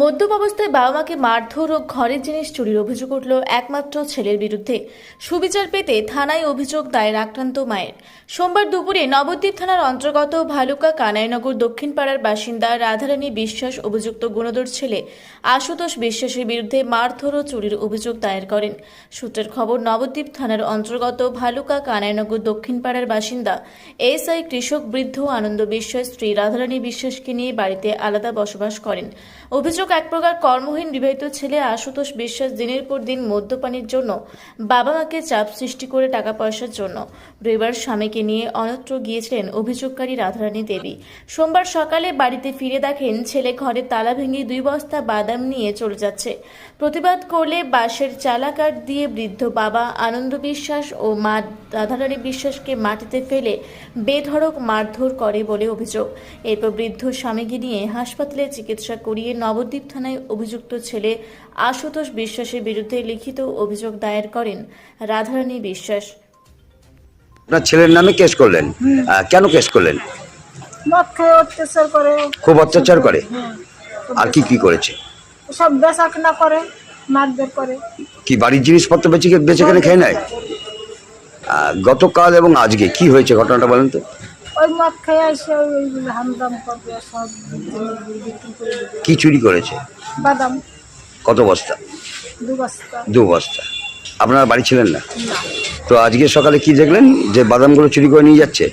মদ্যপ অবস্থায় বাবা মাকে মারধর ও ঘরের জিনিস চুরির অভিযোগ উঠল একমাত্র ছেলের বিরুদ্ধে। সুবিচার পেতে থানায় অভিযোগ দায়ের আক্রান্ত মায়ের। সোমবার দুপুরে নবদ্বীপ থানার অন্তর্গত ভালুকা কানাইনগর দক্ষিণ পাড়ার বাসিন্দা রাধারানী বিশ্বাস অভিযুক্ত গুণদর ছেলে আশুতোষ বিশ্বাসের বিরুদ্ধে মারধর ও চুরির অভিযোগ দায়ের করেন। সূত্রের খবর, নবদ্বীপ থানার অন্তর্গত ভালুকা কানাইনগর দক্ষিণ পাড়ার বাসিন্দা এসআই কৃষক বৃদ্ধ আনন্দ বিশ্বাস স্ত্রী রাধারানী বিশ্বাসকে নিয়ে বাড়িতে আলাদা বসবাস করেন। অভিযোগ এক প্রকার কর্মহীন বিবাহিত ছেলে আশুতোষ বিশ্বাস দিনের পর দিন মদ্যপানের জন্য বাবা মাকে চাপ সৃষ্টি করে টাকা পয়সার জন্য। রবিবার স্বামীকে নিয়ে অন্যত্র গিয়েছিলেন অভিযোগকারী রাধারানী দেবী। সোমবার সকালে বাড়িতে ফিরে দেখেন ছেলে ঘরে তালা ভেঙে দুই বস্তা বাদাম নিয়ে চলে যাচ্ছে। প্রতিবাদ করলে বাঁশের চালাকাট দিয়ে বৃদ্ধ বাবা আনন্দ বিশ্বাস ও মা রাধারানী বিশ্বাসকে মাটিতে ফেলে বেধড়ক মারধর করে বলে অভিযোগ। এরপর বৃদ্ধ স্বামীকে নিয়ে হাসপাতালে চিকিৎসা করিয়ে নবদ্বীপ থানায় অভিযুক্ত ছেলে আশুতোষ বিশ্বাসের বিরুদ্ধে লিখিত অভিযোগ দায়ের করেন রাধারানী বিশ্বাস। আপনার ছেলের নামে কেস করলেন? কেন কেস করলেন? মদ খেয়ে অত্যাচার করে। খুব অত্যাচার করে? আর কি কি করেছে? সব বেচা কেনা করে মারধর করে। কি বাড়ির জিনিসপত্র বেঁচে বেঁচে কেনে খেয়ে নেয়? আহ, গতকাল এবং আজকে কি হয়েছে ঘটনাটা বলেন তো? ওই মদ খেয়ে এসে ওই হামদাম করবে সব বিক্রি করে দেবে। কি চুরি করেছে? বাদাম। কত বস্তা? দু বস্তা। দু বস্তা। আপনারা বাড়ি ছিলেন না? তো আজকে সকালে কি দেখলেন? যে বাদামগুলো চুরি করে নিয়ে যাচ্ছে?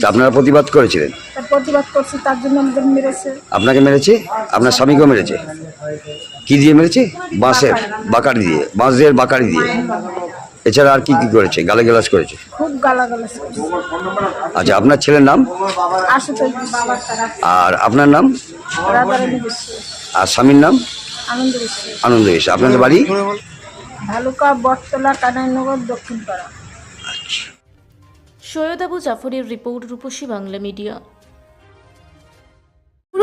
তা আপনারা প্রতিবাদ করেছিলেন? প্রতিবাদ করছি তার জন্য আমাদের মেরেছে। আপনাকে মেরেছে? আপনার স্বামীকেও মেরেছে? কি দিয়ে মেরেছে? বাঁশের বাকারি দিয়ে। বাঁশ দিয়ে বাকারি দিয়ে। এছাড়া আর কি কি করেছে? গালে গেলাস করেছে? খুব গালাগালাজ করছে। আচ্ছা আপনার ছেলের নাম? আশুতোষ বাবার তারা আর আপনার নাম? রাধারানী বিশ্বাস। আর স্বামীর নাম? আনন্দ বিশ্বাস। আপনাদের বাড়ি? ভালুকা বটতলা কানাইনগর দক্ষিণ পাড়া সৈয়দ আবু জাফরের রিপোর্ট রূপসী বাংলা মিডিয়া।